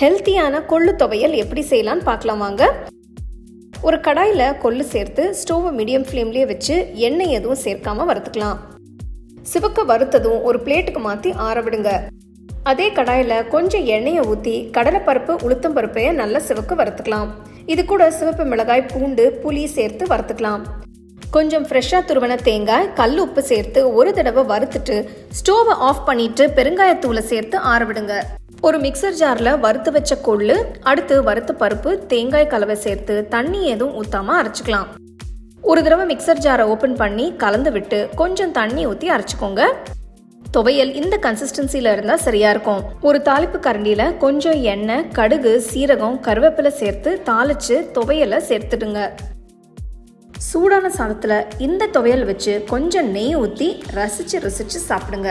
ஹெல்த்தியான கொள்ளு துவையல் எப்படி செய்யலாம்னு பார்க்கலாம் வாங்க. ஒரு கடாயில் கொள்ளு சேர்த்து ஸ்டோவை மீடியம் ஃப்ளேம்லேயே வச்சு எண்ணெய் எதுவும் சேர்க்காம வறுத்துக்கலாம். சிவக்க வறுத்ததும் ஒரு பிளேட்டுக்கு மாற்றி ஆற விடுங்க. அதே கடாயில் கொஞ்சம் எண்ணெயை ஊற்றி கடலைப்பருப்பு உளுத்தம் பருப்பையை நல்லா சிவக்க வறுத்துக்கலாம். இது கூட சிவப்பு மிளகாய் பூண்டு புளி சேர்த்து வறுத்துக்கலாம். கொஞ்சம் ஃப்ரெஷ்ஷாக துருவன தேங்காய் கல் உப்பு சேர்த்து ஒரு தடவை வறுத்துட்டு ஸ்டோவை ஆஃப் பண்ணிட்டு பெருங்காயத்தூளை சேர்த்து ஆறவிடுங்க ஒரு மிக்சர் ஜாரில் வறுத்து வச்ச கொள்ளு அடுத்து வறுத்த பருப்பு தேங்காய் கலவை சேர்த்து தண்ணி எதுவும் ஊற்றாம அரைச்சிக்கலாம். ஒரு தடவை மிக்சர் ஜாரை ஓப்பன் பண்ணி கலந்து விட்டு கொஞ்சம் தண்ணி ஊற்றி அரைச்சிக்கோங்க. துவையல் இந்த கன்சிஸ்டன்சியில் இருந்தால் சரியாக இருக்கும். ஒரு தாளிப்பு கரண்டியில் கொஞ்சம் எண்ணெய் கடுகு சீரகம் கருவேப்பிலை சேர்த்து தாளிச்சு துவையலை சேர்த்துடுங்க. சூடான சாதத்தில் இந்த துவையல் வச்சு கொஞ்சம் நெய் ஊற்றி ரசித்து ரசித்து சாப்பிடுங்க.